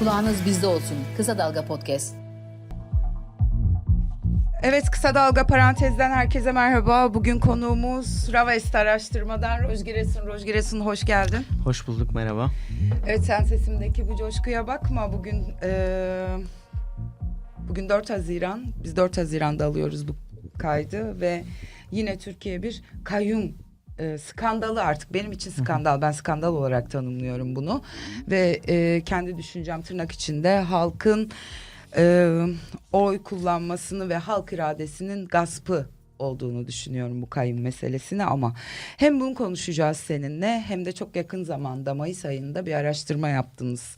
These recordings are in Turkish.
Kulağınız bizde olsun. Kısa Dalga Podcast. Evet kısa dalga parantezden herkese merhaba. Bugün konuğumuz Ravest araştırmadan Roj Giresun. Roj Giresun hoş geldin. Hoş bulduk merhaba. Evet sen sesimdeki bu coşkuya bakma. Bugün eee, bugün 4 Haziran. Biz 4 Haziran'da alıyoruz bu kaydı ve yine Türkiye bir kayyum e, skandalı artık benim için skandal ben skandal olarak tanımlıyorum bunu ve e, kendi düşüncem tırnak içinde halkın e, oy kullanmasını ve halk iradesinin gaspı olduğunu düşünüyorum bu kayyum meselesini ama hem bunu konuşacağız seninle hem de çok yakın zamanda Mayıs ayında bir araştırma yaptınız.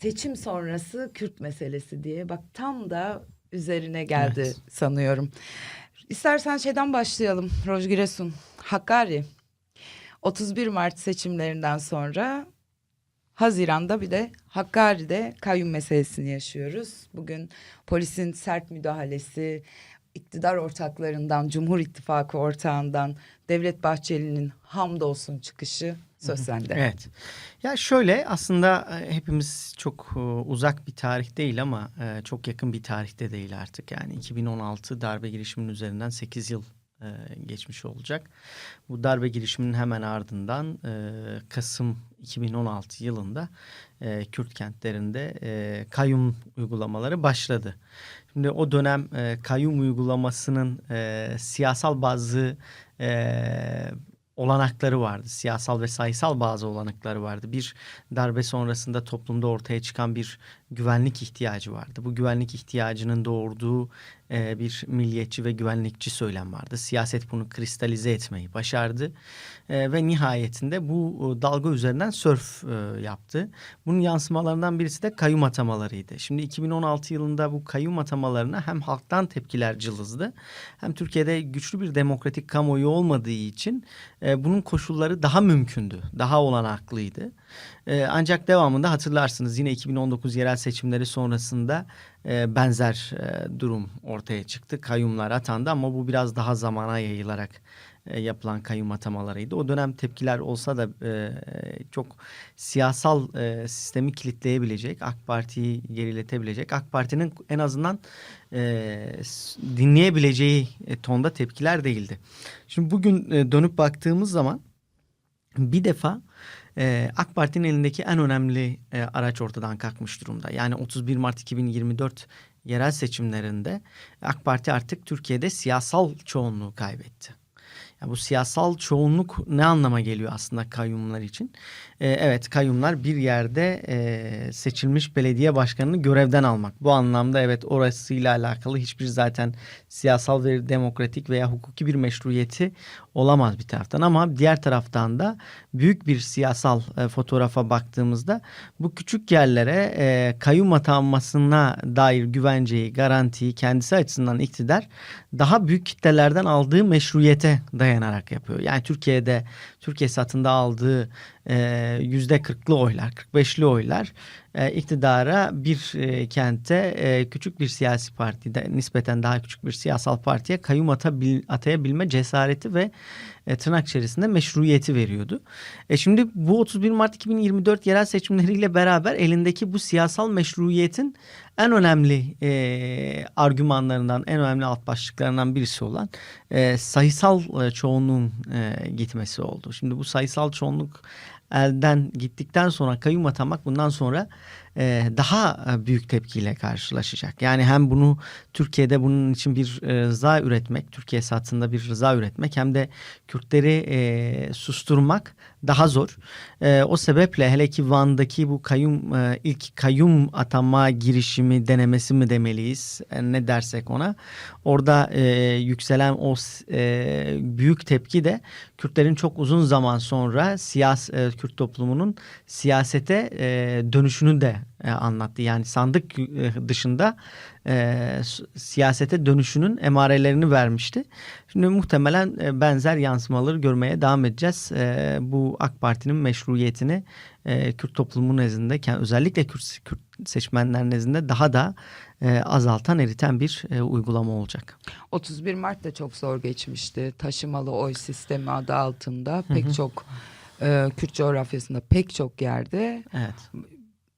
Seçim sonrası Kürt meselesi diye bak tam da üzerine geldi Evet. sanıyorum. İstersen şeyden başlayalım Roj Giresun. Hakkari 31 Mart seçimlerinden sonra Haziran'da bir de Hakkari'de kayyum meselesini yaşıyoruz. Bugün polisin sert müdahalesi, iktidar ortaklarından, Cumhur İttifakı ortağından Devlet Bahçeli'nin hamdolsun çıkışı söz sende. Evet. Ya şöyle aslında e, hepimiz çok e, uzak bir tarih değil ama e, çok yakın bir tarihte değil artık. Yani 2016 darbe girişiminin üzerinden 8 yıl e, geçmiş olacak. Bu darbe girişiminin hemen ardından e, Kasım 2016 yılında e, Kürt kentlerinde e, kayyum uygulamaları başladı. Şimdi o dönem e, kayyum uygulamasının e, siyasal bazı e, olanakları vardı. Siyasal ve sayısal bazı olanakları vardı. Bir darbe sonrasında toplumda ortaya çıkan bir güvenlik ihtiyacı vardı. Bu güvenlik ihtiyacının doğurduğu e, bir milliyetçi ve güvenlikçi söylem vardı. Siyaset bunu kristalize etmeyi başardı. E, ve nihayetinde bu e, dalga üzerinden sörf e, yaptı. Bunun yansımalarından birisi de kayyum atamalarıydı. Şimdi 2016 yılında bu kayyum atamalarına hem halktan tepkiler cılızdı hem Türkiye'de güçlü bir demokratik kamuoyu olmadığı için e, bunun koşulları daha mümkündü, daha olanaklıydı. E, ancak devamında hatırlarsınız yine 2019 yerel seçimleri sonrasında e, benzer e, durum ortaya çıktı. Kayyumlar atandı ama bu biraz daha zamana yayılarak e, yapılan kayyum atamalarıydı. O dönem tepkiler olsa da e, çok siyasal e, sistemi kilitleyebilecek, AK Parti'yi geriletebilecek, AK Parti'nin en azından e, dinleyebileceği e, tonda tepkiler değildi. Şimdi bugün e, dönüp baktığımız zaman bir defa e, AK Parti'nin elindeki en önemli e, araç ortadan kalkmış durumda. Yani 31 Mart 2024 yerel seçimlerinde AK Parti artık Türkiye'de siyasal çoğunluğu kaybetti. Ya bu siyasal çoğunluk ne anlama geliyor aslında kayyumlar için? Ee, evet kayyumlar bir yerde e, seçilmiş belediye başkanını görevden almak. Bu anlamda evet orasıyla alakalı hiçbir zaten siyasal ve demokratik veya hukuki bir meşruiyeti olamaz bir taraftan. Ama diğer taraftan da büyük bir siyasal e, fotoğrafa baktığımızda bu küçük yerlere e, kayyum atanmasına dair güvenceyi, garantiyi kendisi açısından iktidar daha büyük kitlelerden aldığı meşruiyete dayanarak yapıyor. Yani Türkiye'de Türkiye satında aldığı yüzde kırklı oylar, 45'li oylar e, iktidara bir e, kente e, küçük bir siyasi partide nispeten daha küçük bir siyasal partiye kayyum atabil, atayabilme cesareti ve e, tırnak içerisinde meşruiyeti veriyordu. E şimdi bu 31 Mart 2024 yerel seçimleriyle beraber elindeki bu siyasal meşruiyetin en önemli e, argümanlarından, en önemli alt başlıklarından birisi olan e, sayısal e, çoğunluğun e, gitmesi oldu. Şimdi bu sayısal çoğunluk elden gittikten sonra kayyum atamak bundan sonra e, daha e, büyük tepkiyle karşılaşacak. Yani hem bunu Türkiye'de bunun için bir e, rıza üretmek, Türkiye satında bir rıza üretmek hem de Kürtleri e, susturmak daha zor. E, o sebeple hele ki Van'daki bu kayyum e, ilk kayyum atama girişimi denemesi mi demeliyiz e, ne dersek ona. Orada e, yükselen o e, büyük tepki de Kürtlerin çok uzun zaman sonra siyas e, Kürt toplumunun siyasete e, dönüşünü de e, anlattı. Yani sandık e, dışında e, siyasete dönüşünün emarelerini vermişti. Şimdi muhtemelen e, benzer yansımaları görmeye devam edeceğiz. E, bu AK Parti'nin meşruiyetini e, Kürt toplumu nezdinde özellikle Kürt, Kürt seçmenler nezdinde daha da e, azaltan eriten bir e, uygulama olacak. 31 Mart da çok zor geçmişti. Taşımalı oy sistemi adı altında pek çok e, Kürt coğrafyasında pek çok yerde Evet.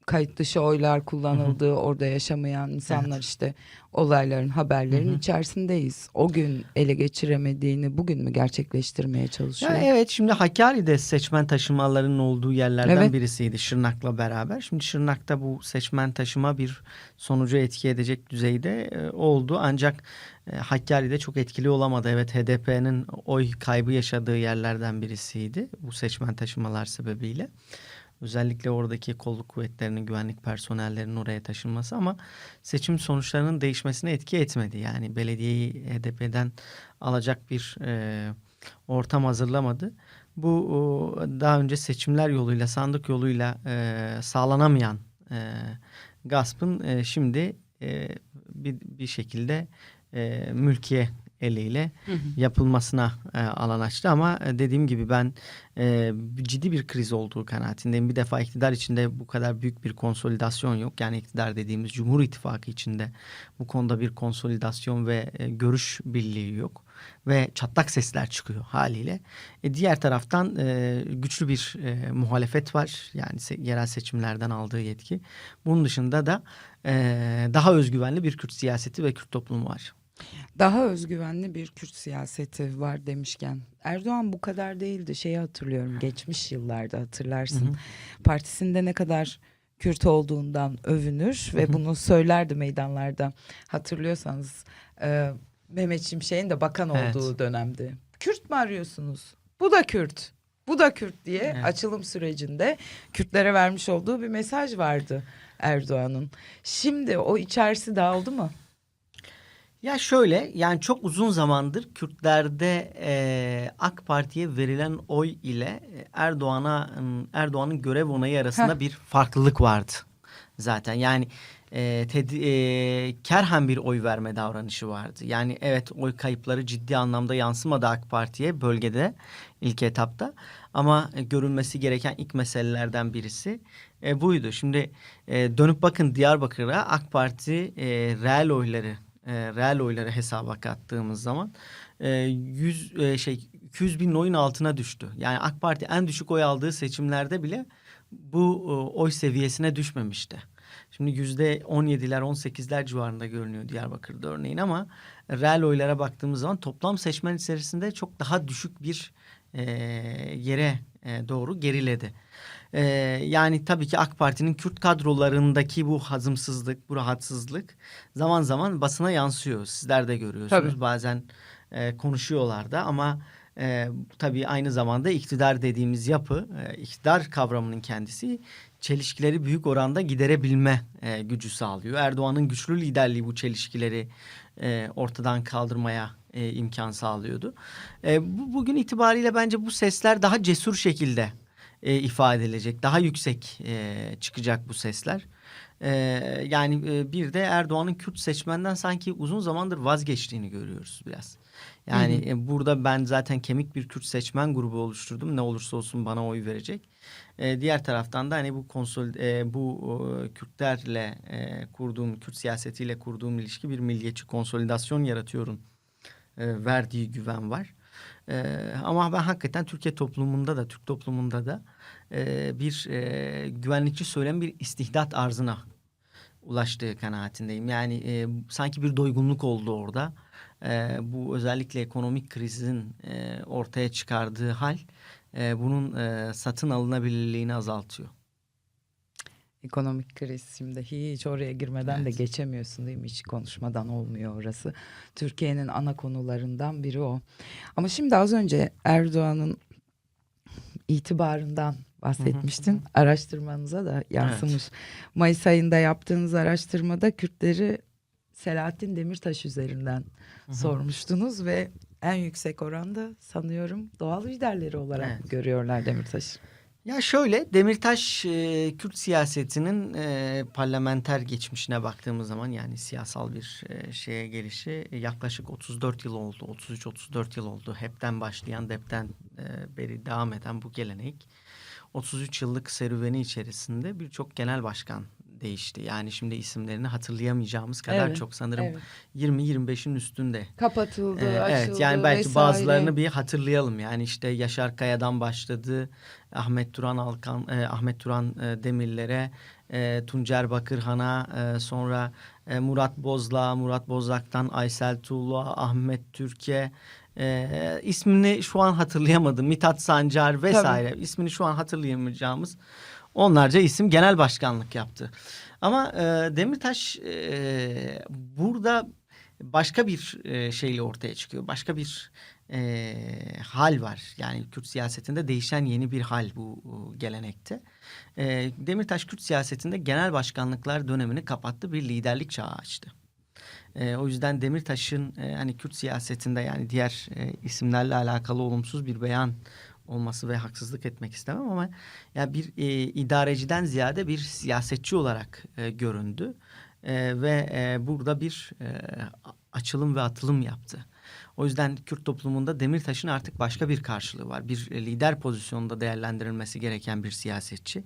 Kayıt dışı oylar kullanıldığı, orada yaşamayan insanlar Evet. işte olayların haberlerin Hı hı. içerisindeyiz. O gün ele geçiremediğini bugün mü gerçekleştirmeye çalışıyor? Ya evet şimdi Hakkari'de seçmen taşımalarının olduğu yerlerden Evet. birisiydi Şırnak'la beraber. Şimdi Şırnak'ta bu seçmen taşıma bir sonucu etki edecek düzeyde e, oldu. Ancak e, Hakkari'de çok etkili olamadı. Evet HDP'nin oy kaybı yaşadığı yerlerden birisiydi bu seçmen taşımalar sebebiyle. Özellikle oradaki kolluk kuvvetlerinin, güvenlik personellerinin oraya taşınması ama seçim sonuçlarının değişmesine etki etmedi. Yani belediyeyi HDP'den alacak bir e, ortam hazırlamadı. Bu daha önce seçimler yoluyla, sandık yoluyla e, sağlanamayan e, gaspın e, şimdi e, bir, bir şekilde e, mülkiye eliyle Hı hı. yapılmasına e, alan açtı ama e, dediğim gibi ben e, ciddi bir kriz olduğu kanaatindeyim. Bir defa iktidar içinde bu kadar büyük bir konsolidasyon yok. Yani iktidar dediğimiz Cumhur İttifakı içinde bu konuda bir konsolidasyon ve e, görüş birliği yok. Ve çatlak sesler çıkıyor haliyle. E, diğer taraftan e, güçlü bir e, muhalefet var. Yani se- yerel seçimlerden aldığı yetki. Bunun dışında da e, daha özgüvenli bir Kürt siyaseti ve Kürt toplumu var. Daha özgüvenli bir Kürt siyaseti var demişken Erdoğan bu kadar değildi. Şeyi hatırlıyorum geçmiş yıllarda hatırlarsın. Hı hı. Partisinde ne kadar Kürt olduğundan övünür ve bunu söylerdi meydanlarda. Hatırlıyorsanız e, Mehmet Şimşek'in de bakan Evet. olduğu dönemde. Kürt mü arıyorsunuz? Bu da Kürt. Bu da Kürt diye Evet. açılım sürecinde Kürtlere vermiş olduğu bir mesaj vardı Erdoğan'ın. Şimdi o içerisi dağıldı mı? Ya şöyle yani çok uzun zamandır Kürtlerde e, AK Parti'ye verilen oy ile e, Erdoğan'a Erdoğan'ın görev onayı arasında Heh. bir farklılık vardı zaten. Yani e, tedi, e, kerhen bir oy verme davranışı vardı. Yani evet oy kayıpları ciddi anlamda yansımadı AK Parti'ye bölgede ilk etapta. Ama e, görülmesi gereken ilk meselelerden birisi e, buydu. Şimdi e, dönüp bakın Diyarbakır'a AK Parti e, reel oyları e, reel oyları hesaba kattığımız zaman e, 100 e, şey 200 bin oyun altına düştü. Yani AK Parti en düşük oy aldığı seçimlerde bile bu e, oy seviyesine düşmemişti. Şimdi yüzde 17'ler 18'ler civarında görünüyor Diyarbakır'da örneğin ama reel oylara baktığımız zaman toplam seçmen içerisinde çok daha düşük bir e, yere e, doğru geriledi. E, yani tabii ki AK Parti'nin Kürt kadrolarındaki bu hazımsızlık, bu rahatsızlık zaman zaman basına yansıyor. Sizler de görüyorsunuz. Tabii. Bazen e, konuşuyorlar da ama e, tabii aynı zamanda iktidar dediğimiz yapı, e, iktidar kavramının kendisi çelişkileri büyük oranda giderebilme e, gücü sağlıyor. Erdoğan'ın güçlü liderliği bu çelişkileri e, ortadan kaldırmaya e, imkan sağlıyordu. E, bu, bugün itibariyle bence bu sesler daha cesur şekilde e, ifade edilecek. Daha yüksek e, çıkacak bu sesler. E, yani e, bir de Erdoğan'ın Kürt seçmenden sanki uzun zamandır vazgeçtiğini görüyoruz biraz. Yani Hı hı. e, burada ben zaten kemik bir Kürt seçmen grubu oluşturdum. Ne olursa olsun bana oy verecek. E, diğer taraftan da hani bu konsol e, bu e, Kürtlerle e, kurduğum Kürt siyasetiyle kurduğum ilişki bir milliyetçi konsolidasyon yaratıyorum. E, verdiği güven var. E, ama ben hakikaten Türkiye toplumunda da Türk toplumunda da e, bir e, güvenlikçi söylem bir istihdat arzına ulaştığı kanaatindeyim. Yani e, sanki bir doygunluk oldu orada. E, bu özellikle ekonomik krizin e, ortaya çıkardığı hal e, bunun e, satın alınabilirliğini azaltıyor. Ekonomik kriz şimdi hiç oraya girmeden de Evet. geçemiyorsun değil mi? Hiç konuşmadan olmuyor orası. Türkiye'nin ana konularından biri o. Ama şimdi az önce Erdoğan'ın itibarından bahsetmiştin. Araştırmanıza da yansımış. Mayıs ayında yaptığınız araştırmada Kürtleri Selahattin Demirtaş üzerinden sormuştunuz ve en yüksek oranda sanıyorum doğal liderleri olarak Evet. görüyorlar Demirtaş'ı. Ya şöyle Demirtaş e, Kürt siyasetinin e, parlamenter geçmişine baktığımız zaman yani siyasal bir e, şeye gelişi e, yaklaşık 34 yıl oldu. 33-34 yıl oldu. HEP'ten başlayan, DEP'ten e, beri devam eden bu gelenek. 33 yıllık serüveni içerisinde birçok genel başkan değişti. Yani şimdi isimlerini hatırlayamayacağımız kadar Evet, çok sanırım evet. 20-25'in üstünde. Kapatıldı, Ee, açıldı evet yani belki vesaire. bazılarını bir hatırlayalım. Yani işte Yaşar Kaya'dan başladı. Ahmet Turan Alkan, e, Ahmet Turan e, Demirler'e, e, Tuncer Bakırhan'a, e, sonra e, Murat Bozla, Murat Bozlak'tan Aysel Tuğla, Ahmet Türkiye. E, ismini şu an hatırlayamadım. Mithat Sancar vesaire. İsmini şu an hatırlayamayacağımız onlarca isim genel başkanlık yaptı. Ama e, Demirtaş e, burada başka bir e, şeyle ortaya çıkıyor. Başka bir e, hal var. Yani Kürt siyasetinde değişen yeni bir hal bu, gelenekte. E, Demirtaş Kürt siyasetinde genel başkanlıklar dönemini kapattı. Bir liderlik çağı açtı. E, o yüzden Demirtaş'ın e, hani Kürt siyasetinde yani diğer e, isimlerle alakalı olumsuz bir beyan olması ve haksızlık etmek istemem ama ya bir e, idareciden ziyade bir siyasetçi olarak e, göründü E, ve e, burada bir e, açılım ve atılım yaptı. O yüzden Kürt toplumunda Demirtaş'ın artık başka bir karşılığı var. Bir e, lider pozisyonunda değerlendirilmesi gereken bir siyasetçi.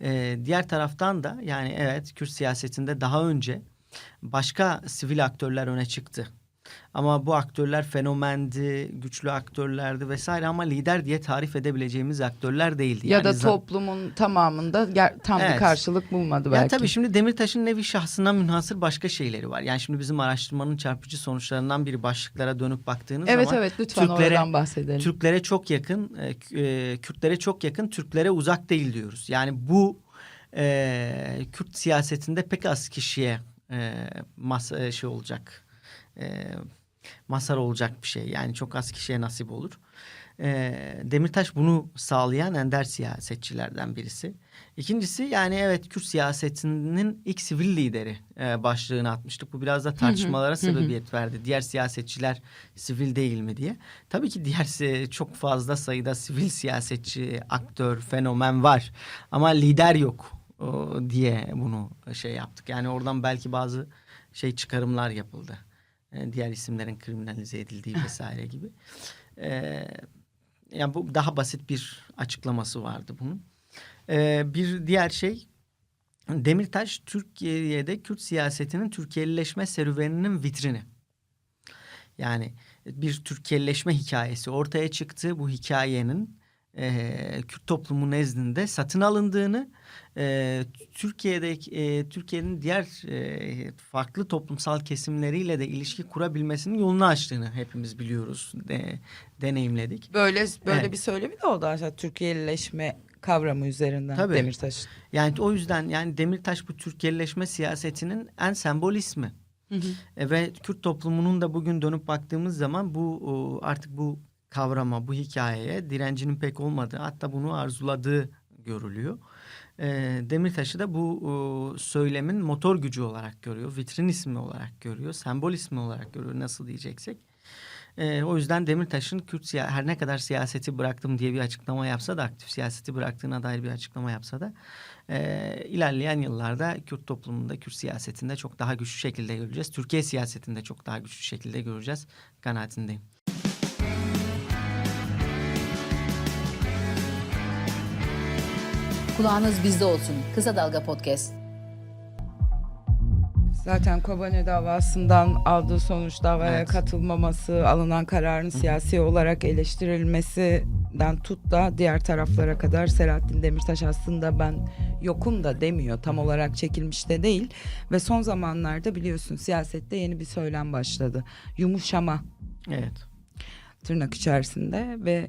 E, diğer taraftan da yani evet Kürt siyasetinde daha önce başka sivil aktörler öne çıktı. Ama bu aktörler fenomendi, güçlü aktörlerdi vesaire ama lider diye tarif edebileceğimiz aktörler değildi. ya Yani da toplumun tamamında tam bir Evet. karşılık bulmadı Ya belki. tabii şimdi Demirtaş'ın nevi şahsına münhasır başka şeyleri var. Yani şimdi bizim araştırmanın çarpıcı sonuçlarından biri başlıklara dönüp baktığınız Evet zaman evet lütfen Türklere- oradan bahsedelim. Türklere çok yakın, e, e, Kürtlere çok yakın, Türklere uzak değil diyoruz. Yani bu e, Kürt siyasetinde pek az kişiye e, masa e, şey olacak, e, masar olacak bir şey. Yani çok az kişiye nasip olur. E, Demirtaş bunu sağlayan ender siyasetçilerden birisi. İkincisi yani evet Kürt siyasetinin ilk sivil lideri e, başlığını atmıştık. Bu biraz da tartışmalara sebebiyet verdi. Diğer siyasetçiler sivil değil mi diye. Tabii ki diğer si- çok fazla sayıda sivil siyasetçi, aktör, fenomen var. Ama lider yok o, diye bunu şey yaptık. Yani oradan belki bazı şey çıkarımlar yapıldı. E, diğer isimlerin kriminalize edildiği vesaire gibi. E, yani bu daha basit bir açıklaması vardı bunun. E, bir diğer şey Demirtaş Türkiye'de Kürt siyasetinin Türkiye'lileşme serüveninin vitrini. Yani bir Türkiye'lileşme hikayesi ortaya çıktı. Bu hikayenin e, Kürt toplumu nezdinde satın alındığını, e, Türkiye'de e, Türkiye'nin diğer e, farklı toplumsal kesimleriyle de ilişki kurabilmesinin yolunu açtığını hepimiz biliyoruz, de, deneyimledik. Böyle böyle Evet. bir söylemi de oldu aslında Türkiye'lileşme kavramı üzerinden Tabii. Demirtaş. Yani o yüzden yani Demirtaş bu Türkiye'lileşme siyasetinin en sembol ismi. E, ve Kürt toplumunun da bugün dönüp baktığımız zaman bu artık bu kavrama, bu hikayeye direncinin pek olmadığı hatta bunu arzuladığı görülüyor. E, Demirtaş'ı da bu o, söylemin motor gücü olarak görüyor, vitrin ismi olarak görüyor, sembol ismi olarak görüyor nasıl diyeceksek. E, o yüzden Demirtaş'ın Kürt her ne kadar siyaseti bıraktım diye bir açıklama yapsa da aktif siyaseti bıraktığına dair bir açıklama yapsa da e, ilerleyen yıllarda Kürt toplumunda, Kürt siyasetinde çok daha güçlü şekilde göreceğiz. Türkiye siyasetinde çok daha güçlü şekilde göreceğiz kanaatindeyim. Kulağınız bizde olsun. Kısa Dalga Podcast. Zaten Kobane davasından aldığı sonuç davaya Evet. katılmaması, alınan kararın siyasi olarak eleştirilmesinden tut da diğer taraflara kadar Selahattin Demirtaş aslında ben yokum da demiyor. Tam olarak çekilmiş de değil. Ve son zamanlarda biliyorsun siyasette yeni bir söylem başladı. Yumuşama Evet. tırnak içerisinde ve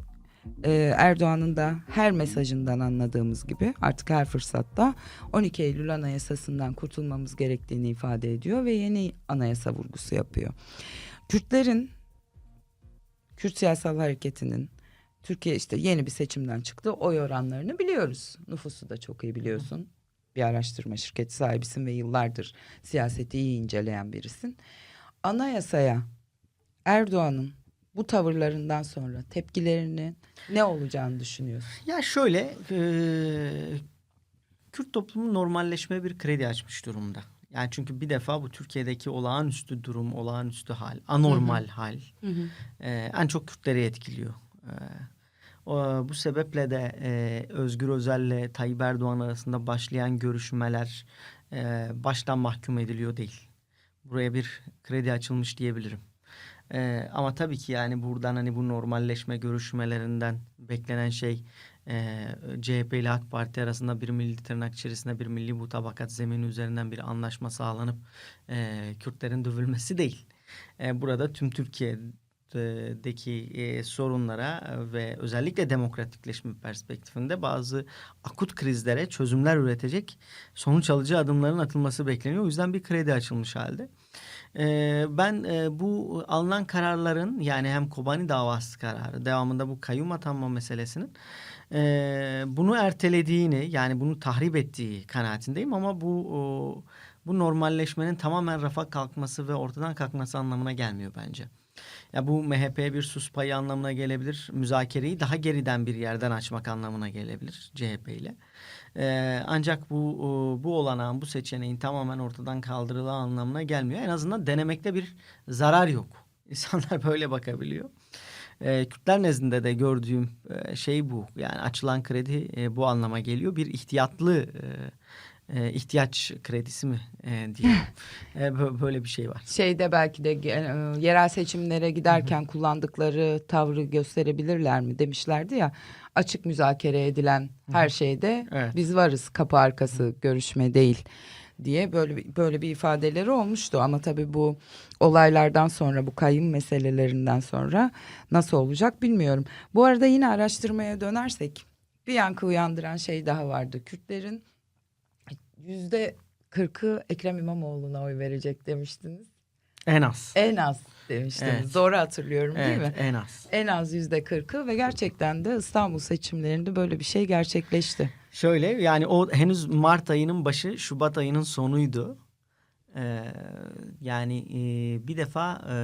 e, Erdoğan'ın da her mesajından anladığımız gibi artık her fırsatta 12 Eylül Anayasası'ndan kurtulmamız gerektiğini ifade ediyor ve yeni anayasa vurgusu yapıyor. Kürtlerin Kürt siyasal hareketinin Türkiye işte yeni bir seçimden çıktı. Oy oranlarını biliyoruz. Nüfusu da çok iyi biliyorsun. Bir araştırma şirketi sahibisin ve yıllardır siyaseti iyi inceleyen birisin. Anayasaya Erdoğan'ın bu tavırlarından sonra tepkilerinin ne olacağını düşünüyorsun? Ya şöyle, e, Kürt toplumu normalleşmeye bir kredi açmış durumda. Yani çünkü bir defa bu Türkiye'deki olağanüstü durum, olağanüstü hal, anormal hal e, en çok Kürtleri etkiliyor. E, o, bu sebeple de e, Özgür Özel'le Tayyip Erdoğan arasında başlayan görüşmeler, e, baştan mahkum ediliyor değil. Buraya bir kredi açılmış diyebilirim. E, ama tabii ki yani buradan hani bu normalleşme görüşmelerinden beklenen şey e, CHP ile AK Parti arasında bir milli tırnak içerisinde bir milli mutabakat zemini üzerinden bir anlaşma sağlanıp e, Kürtlerin dövülmesi değil. E, burada tüm Türkiye'deki e, sorunlara ve özellikle demokratikleşme perspektifinde bazı akut krizlere çözümler üretecek sonuç alıcı adımların atılması bekleniyor. O yüzden bir kredi açılmış halde. Ee, ben e, bu alınan kararların yani hem Kobani davası kararı devamında bu kayyum atanma meselesinin e, bunu ertelediğini yani bunu tahrip ettiği kanaatindeyim ama bu bu normalleşmenin tamamen rafa kalkması ve ortadan kalkması anlamına gelmiyor bence. Ya bu MHP'ye bir sus payı anlamına gelebilir. Müzakereyi daha geriden bir yerden açmak anlamına gelebilir CHP ile. Ee, ancak bu bu olanağın, bu seçeneğin tamamen ortadan kaldırılan anlamına gelmiyor. En azından denemekte bir zarar yok. İnsanlar böyle bakabiliyor. Ee, Kürtler nezdinde de gördüğüm e, şey bu. Yani açılan kredi e, bu anlama geliyor. Bir ihtiyatlı e, e, ihtiyaç kredisi mi e, diyelim. E, bö- böyle bir şey var. Şeyde belki de e, yerel seçimlere giderken kullandıkları tavrı gösterebilirler mi demişlerdi ya. Açık müzakere edilen her şeyde Evet. biz varız kapı arkası görüşme değil diye böyle böyle bir ifadeleri olmuştu ama tabii bu olaylardan sonra bu kayın meselelerinden sonra nasıl olacak bilmiyorum. Bu arada yine araştırmaya dönersek bir yankı uyandıran şey daha vardı. Kürtlerin yüzde kırkı Ekrem İmamoğlu'na oy verecek demiştiniz. En az. En az demiştiniz. Evet. Doğru hatırlıyorum değil evet, mi? en az. En az yüzde kırkı ve gerçekten de İstanbul seçimlerinde böyle bir şey gerçekleşti. Şöyle yani o henüz Mart ayının başı Şubat ayının sonuydu. Ee, yani e, bir defa e,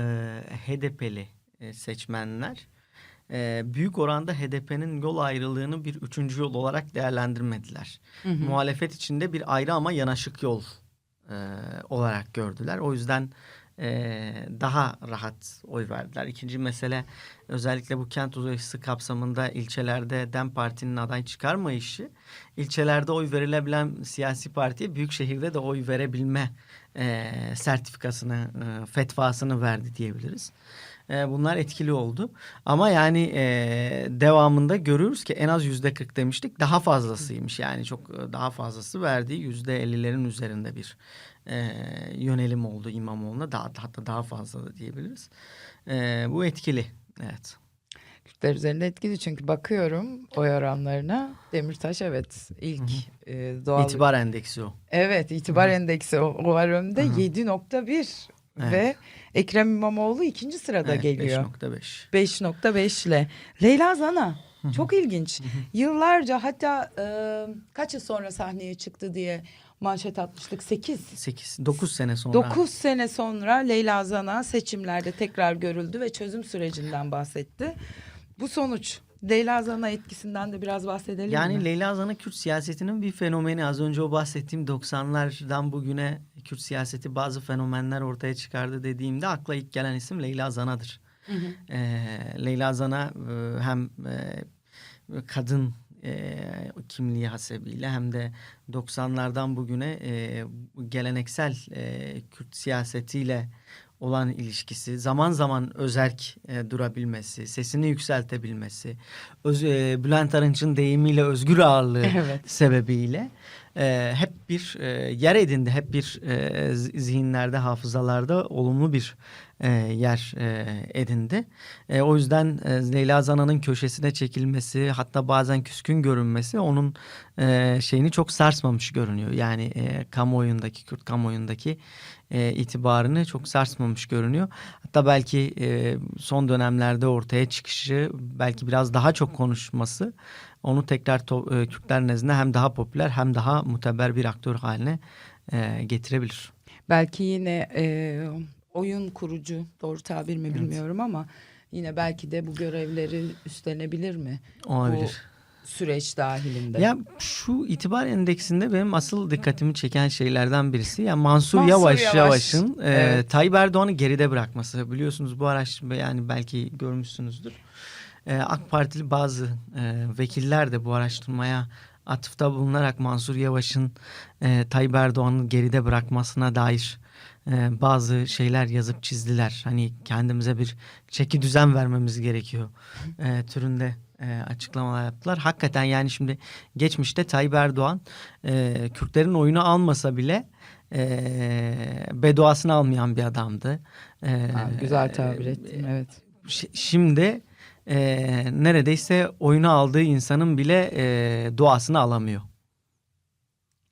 HDP'li e, seçmenler e, büyük oranda HDP'nin yol ayrılığını bir üçüncü yol olarak değerlendirmediler. Muhalefet içinde bir ayrı ama yanaşık yol e, olarak gördüler. O yüzden e, daha rahat oy verdiler. İkinci mesele özellikle bu kent uzlaşısı kapsamında ilçelerde DEM Parti'nin aday çıkarmayışı ilçelerde oy verilebilen siyasi partiye büyük şehirde de oy verebilme e, sertifikasını, e, fetvasını verdi diyebiliriz. E, bunlar etkili oldu. Ama yani e, devamında görüyoruz ki en az yüzde 40 demiştik daha fazlasıymış. Yani çok e, daha fazlası verdiği yüzde 50'lerin üzerinde bir e, yönelim oldu İmamoğlu'na. Daha, hatta daha fazla da diyebiliriz. E, bu etkili. Evet. Kürtler üzerinde etkili çünkü bakıyorum oy oranlarına. Demirtaş evet ilk e, doğal. İtibar endeksi o. Evet itibar endeksi o, o var önde 7.1 Evet. ve Ekrem İmamoğlu ikinci sırada Evet, geliyor. 5.5. 5.5 ile. Leyla Zana çok ilginç. Yıllarca hatta e, kaç yıl sonra sahneye çıktı diye manşet atmıştık. 8. 8, 9 sene sonra. 9 sene sonra Leyla Zana seçimlerde tekrar görüldü ve çözüm sürecinden bahsetti. Bu sonuç Leyla Zana etkisinden de biraz bahsedelim Yani mi? Leyla Zana Kürt siyasetinin bir fenomeni. Az önce o bahsettiğim 90'lardan bugüne Kürt siyaseti bazı fenomenler ortaya çıkardı dediğimde akla ilk gelen isim Leyla Zana'dır. Ee, Leyla Zana e, hem e, kadın e, kimliği hasebiyle hem de 90'lardan bugüne e, geleneksel e, Kürt siyasetiyle olan ilişkisi, zaman zaman özerk e, durabilmesi, sesini yükseltebilmesi, öz, e, Bülent Arınç'ın deyimiyle özgür ağırlığı Evet. sebebiyle e, hep bir e, yer edindi, hep bir e, zihinlerde, hafızalarda olumlu bir e, yer e, edindi. E, o yüzden e, Leyla Zana'nın köşesine çekilmesi, hatta bazen küskün görünmesi onun e, şeyini çok sarsmamış görünüyor. Yani e, kamuoyundaki, Kürt kamuoyundaki e, itibarını çok sarsmamış görünüyor. Hatta belki e, son dönemlerde ortaya çıkışı, belki biraz daha çok konuşması onu tekrar to- e, Kürtler nezdinde hem daha popüler hem daha muteber bir aktör haline e, getirebilir. Belki yine e, oyun kurucu doğru tabir mi Evet. bilmiyorum ama yine belki de bu görevleri üstlenebilir mi? Olabilir. Süreç dahilinde. Ya şu itibar endeksinde benim asıl dikkatimi çeken şeylerden birisi ya Mansur, Mansur Yavaş Yavaş. Yavaş'ın e, Evet. Tayyip Erdoğan'ı geride bırakması. Biliyorsunuz bu araştırma yani belki görmüşsünüzdür. E, AK Partili bazı e, vekiller de bu araştırmaya atıfta bulunarak Mansur Yavaş'ın e, Tayyip Erdoğan'ı geride bırakmasına dair e, bazı şeyler yazıp çizdiler. Hani kendimize bir çeki düzen vermemiz gerekiyor e, türünde e, açıklamalar yaptılar. Hakikaten yani şimdi geçmişte Tayyip Erdoğan e, Kürtlerin oyunu almasa bile e, beduasını almayan bir adamdı. E, Ha, güzel tabir ettin evet. Şimdi e, neredeyse oyunu aldığı insanın bile e, duasını alamıyor.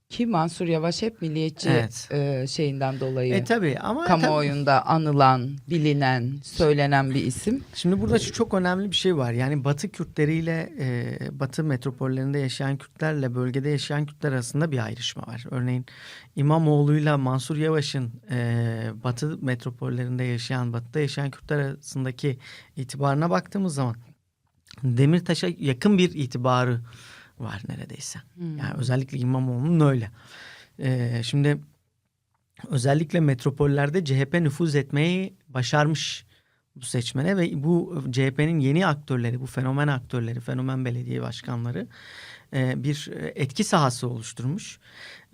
Ki Mansur Yavaş hep milliyetçi Evet. e, şeyinden dolayı. E tabii ama tabii- kamuoyunda anılan, bilinen, söylenen bir isim. Şimdi burada şu çok önemli bir şey var. Yani Batı Kürtleriyle e, Batı metropollerinde yaşayan Kürtlerle bölgede yaşayan Kürtler arasında bir ayrışma var. Örneğin İmamoğlu'yla Mansur Yavaş'ın e, Batı metropollerinde yaşayan, Batı'da yaşayan Kürtler arasındaki itibarına baktığımız zaman Demirtaş'a yakın bir itibarı var neredeyse. Yani özellikle İmamoğlu'nun öyle. E, şimdi özellikle metropollerde CHP nüfuz etmeyi başarmış bu seçmene ve bu CHP'nin yeni aktörleri, bu fenomen aktörleri, fenomen belediye başkanları e, bir etki sahası oluşturmuş.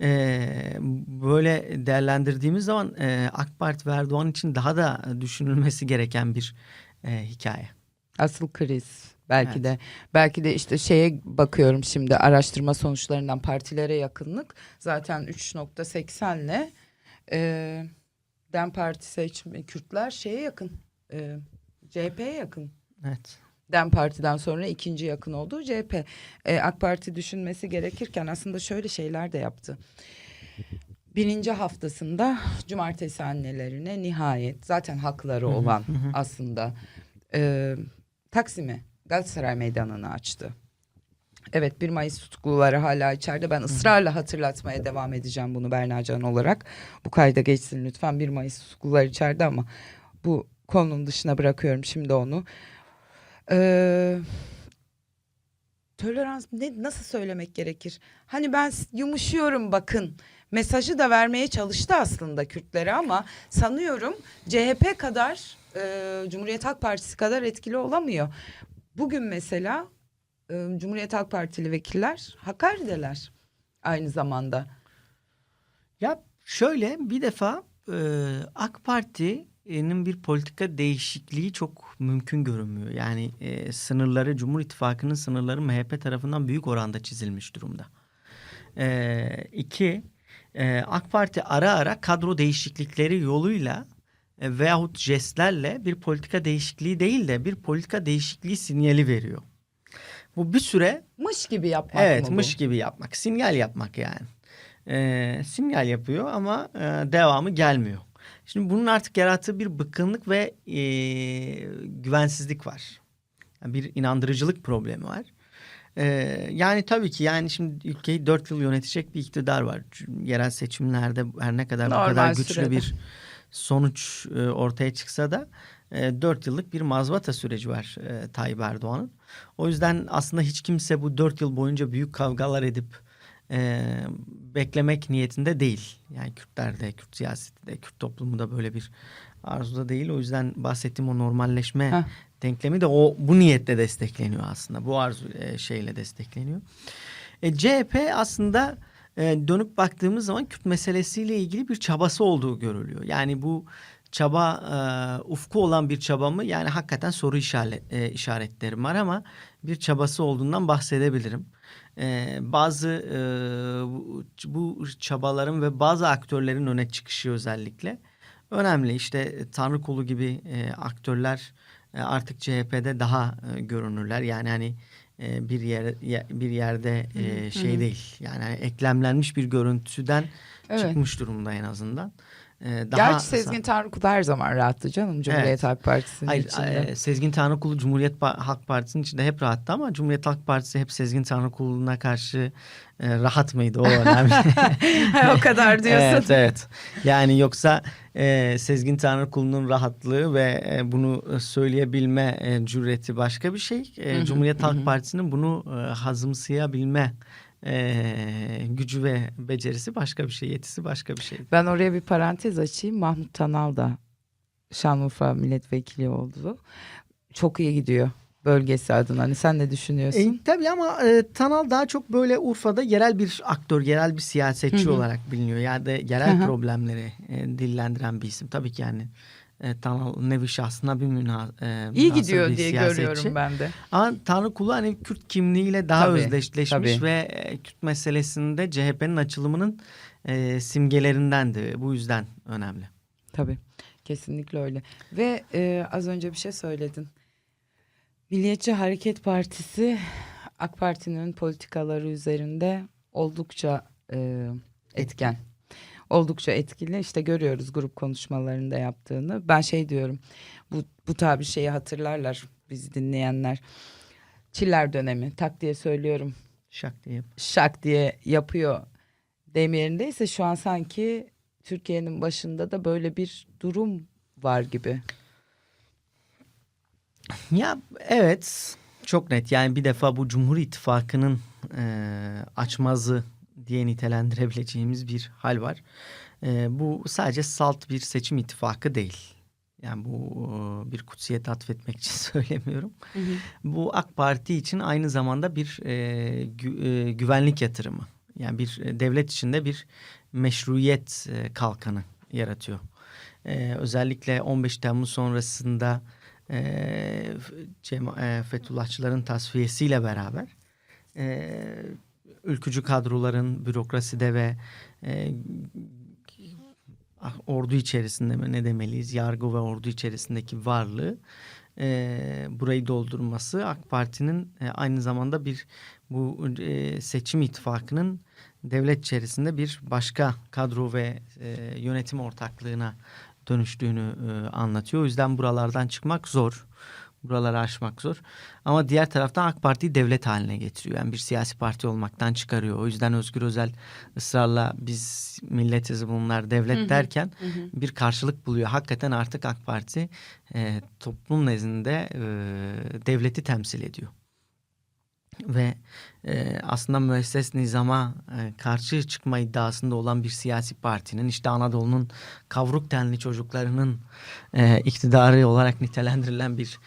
E, Böyle değerlendirdiğimiz zaman e, AK Parti ve Erdoğan için daha da düşünülmesi gereken bir e, hikaye. Asıl kriz belki Evet. de belki de işte şeye bakıyorum şimdi araştırma sonuçlarından partilere yakınlık zaten 3.80 ile e, Dem Parti seçme Kürtler şeye yakın e, CHP'ye yakın. Evet. Dem Parti'den sonra ikinci yakın olduğu CHP. E, AK Parti düşünmesi gerekirken aslında şöyle şeyler de yaptı. Birinci haftasında cumartesi annelerine nihayet zaten hakları olan aslında e, Taksim'e Galatasaray Meydanı'nı açtı. Evet 1 Mayıs tutukluları hala içeride. Ben ısrarla hatırlatmaya devam edeceğim bunu Berna Can olarak. Bu kayda geçsin lütfen 1 Mayıs tutukluları içeride ama bu konunun dışına bırakıyorum şimdi onu. Ee, tolerans ne nasıl söylemek gerekir? Hani ben yumuşuyorum bakın. Mesajı da vermeye çalıştı aslında Kürtlere ama sanıyorum CHP kadar e, Cumhuriyet Halk Partisi kadar etkili olamıyor. Bugün mesela e, Cumhuriyet Halk Partili vekiller Hakkari'deler aynı zamanda. Ya şöyle bir defa e, AK Parti'nin bir politika değişikliği çok mümkün görünmüyor. Yani e, sınırları Cumhur İttifakı'nın sınırları MHP tarafından büyük oranda çizilmiş durumda. E, iki, e, AK Parti ara ara kadro değişiklikleri yoluyla e, veyahut jestlerle bir politika değişikliği değil de bir politika değişikliği sinyali veriyor. Bu bir süre Mış gibi yapmak Evet mı bu? mış gibi yapmak. Sinyal yapmak yani. Ee, sinyal yapıyor ama e, devamı gelmiyor. Şimdi bunun artık yarattığı bir bıkkınlık ve e, güvensizlik var. Yani bir inandırıcılık problemi var. Ee, yani tabii ki yani şimdi ülkeyi dört yıl yönetecek bir iktidar var. Yerel seçimlerde her ne kadar bu Normal kadar güçlü sürede. bir sonuç e, ortaya çıksa da e, dört yıllık bir mazbata süreci var e, Tayyip Erdoğan'ın. O yüzden aslında hiç kimse bu dört yıl boyunca büyük kavgalar edip e, beklemek niyetinde değil. Yani Kürtler de, Kürt siyaseti de, Kürt toplumu da böyle bir arzuda değil. O yüzden bahsettiğim o normalleşme Heh. denklemi de o bu niyetle destekleniyor aslında. Bu arzu e, şeyle destekleniyor. E, CHP aslında e, dönüp baktığımız zaman Kürt meselesiyle ilgili bir çabası olduğu görülüyor. Yani bu çaba e, ufku olan bir çaba mı? Yani hakikaten soru işaret, e, işaretlerim var ama bir çabası olduğundan bahsedebilirim. E, bazı e, bu, çabaların ve bazı aktörlerin öne çıkışı özellikle önemli. İşte Tanrı kolu gibi e, aktörler e, artık CHP'de daha e, görünürler. Yani hani e, bir yer ye- bir yerde e, şey değil. Yani hani eklemlenmiş bir görüntüden Evet. çıkmış durumda en azından. E, daha Gerçi Sezgin Tanrıkul her zaman rahattı canım Cumhuriyet Evet. Halk Partisi'nin Hayır, içinde. e, Sezgin Tanrıkulu Cumhuriyet Halk Partisi'nin içinde hep rahattı ama Cumhuriyet Halk Partisi hep Sezgin Tanrıkulu'na karşı e, rahat mıydı o önemli. o kadar diyorsun. evet evet. Yani yoksa e, Sezgin Tanrıkulu'nun rahatlığı ve e, bunu söyleyebilme e, cüreti başka bir şey. E, Cumhuriyet Halk. Partisi'nin bunu e, hazımsayabilme e, gücü ve becerisi başka bir şey, yetisi başka bir şey. Ben oraya bir parantez açayım. Mahmut Tanal da Şanlıurfa milletvekili oldu. Çok iyi gidiyor bölgesi adına. Hani sen ne düşünüyorsun? E, tabii ama e, Tanal daha çok böyle Urfa'da yerel bir aktör, yerel bir siyasetçi Hı hı. olarak biliniyor. Yani de yerel Hı hı. problemleri e, dillendiren bir isim. Tabii ki yani e, Tanal nevi şahsına bir müna, e, İyi gidiyor bir diye siyasetçi. görüyorum ben de. Ama Tanrı kulu hani Kürt kimliğiyle daha Tabii, özdeşleşmiş tabii. ve e, Kürt meselesinde CHP'nin açılımının e, simgelerindendi. Bu yüzden önemli. Tabii. Kesinlikle öyle. Ve e, az önce bir şey söyledin. Milliyetçi Hareket Partisi AK Parti'nin politikaları üzerinde oldukça e, etken. Oldukça etkili. İşte görüyoruz grup konuşmalarında yaptığını. Ben şey diyorum. Bu, bu tabi şeyi hatırlarlar bizi dinleyenler. Çiller dönemi tak diye söylüyorum. Şak diye. Şak diye yapıyor deyim yerindeyse şu an sanki Türkiye'nin başında da böyle bir durum var gibi. Ya evet çok net yani bir defa bu Cumhur İttifakı'nın e, açmazı diye nitelendirebileceğimiz bir hal var. E, bu sadece salt bir seçim ittifakı değil. Yani bu e, bir kutsiyet atfetmek için söylemiyorum. Bu AK Parti için aynı zamanda bir e, gü- e, güvenlik yatırımı. Yani bir e, devlet içinde bir meşruiyet e, kalkanı yaratıyor. E, özellikle 15 Temmuz sonrasında e, Cema- e, Fethullahçıların tasfiyesiyle beraber e, ülkücü kadroların bürokraside ve e, ah, ordu içerisinde mi ne demeliyiz yargı ve ordu içerisindeki varlığı e, burayı doldurması AK Parti'nin e, aynı zamanda bir bu e, seçim ittifakının devlet içerisinde bir başka kadro ve e, yönetim ortaklığına dönüştüğünü e, anlatıyor. O yüzden buralardan çıkmak zor. Buraları aşmak zor. Ama diğer taraftan AK Parti'yi devlet haline getiriyor. Yani bir siyasi parti olmaktan çıkarıyor. O yüzden Özgür Özel ısrarla biz milletiz bunlar devlet derken bir karşılık buluyor. Hakikaten artık AK Parti e, toplum nezdinde e, devleti temsil ediyor. Ve e, aslında müesses nizama e, karşı çıkma iddiasında olan bir siyasi partinin işte Anadolu'nun kavruk tenli çocuklarının e, iktidarı olarak nitelendirilen bir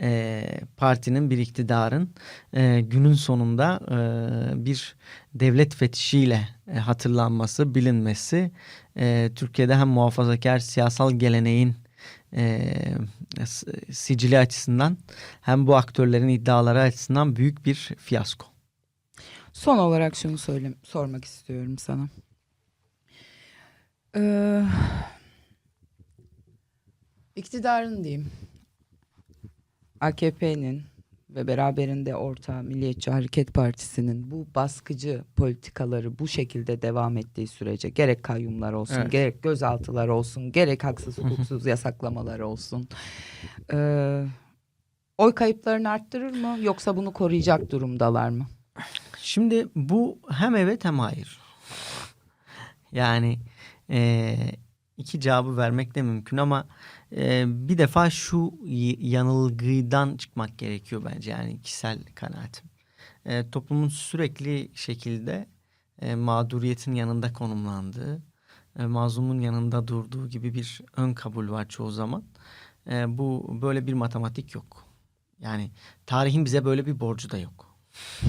e, partinin bir iktidarın e, günün sonunda e, bir devlet fetişiyle e, hatırlanması, bilinmesi e, Türkiye'de hem muhafazakar siyasal geleneğin e, sicili açısından hem bu aktörlerin iddiaları açısından büyük bir fiyasko. Son olarak şunu söyle, sormak istiyorum sana. Ee, iktidarın diyeyim. AKP'nin ve beraberinde orta Milliyetçi Hareket Partisi'nin bu baskıcı politikaları bu şekilde devam ettiği sürece gerek kayyumlar olsun, Evet. gerek gözaltılar olsun, gerek haksız hukuksuz yasaklamalar olsun. ee, oy kayıplarını arttırır mı yoksa bunu koruyacak durumdalar mı? Şimdi bu hem evet hem hayır. Yani e, iki cevabı vermek de mümkün ama e, bir defa şu yanılgıdan çıkmak gerekiyor bence yani kişisel kanaatim. E, toplumun sürekli şekilde e, mağduriyetin yanında konumlandığı, e, mazlumun yanında durduğu gibi bir ön kabul var çoğu zaman. E, bu böyle bir matematik yok. Yani tarihin bize böyle bir borcu da yok.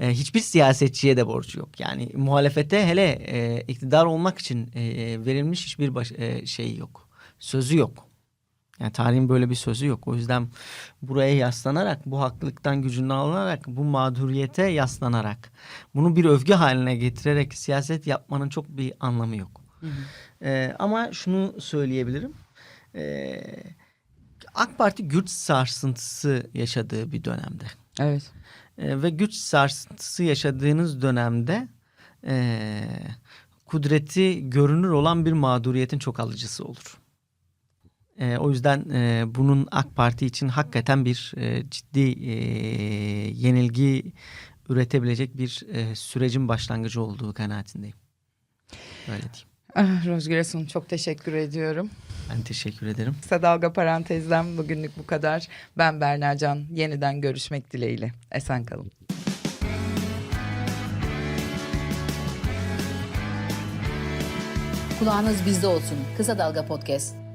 E, hiçbir siyasetçiye de borcu yok. Yani muhalefete hele e, iktidar olmak için e, verilmiş hiçbir baş, e, şey yok. Sözü yok. Yani tarihin böyle bir sözü yok. O yüzden buraya yaslanarak, bu haklılıktan gücünü alınarak, bu mağduriyete yaslanarak, bunu bir övgü haline getirerek siyaset yapmanın çok bir anlamı yok. E, ama şunu söyleyebilirim. E, AK Parti güç sarsıntısı yaşadığı bir dönemde. Evet. E, ve güç sarsıntısı yaşadığınız dönemde e, kudreti görünür olan bir mağduriyetin çok alıcısı olur. E, o yüzden e, bunun AK Parti için hakikaten bir e, ciddi e, yenilgi üretebilecek bir e, sürecin başlangıcı olduğu kanaatindeyim. Öyle diyeyim. Ah, Rozgür Esun çok teşekkür ediyorum. Ben teşekkür ederim. Kısa Dalga Parantez'den bugünlük bu kadar. Ben Berna Can. Yeniden görüşmek dileğiyle. Esen kalın. Kulağınız bizde olsun. Kısa Dalga Podcast.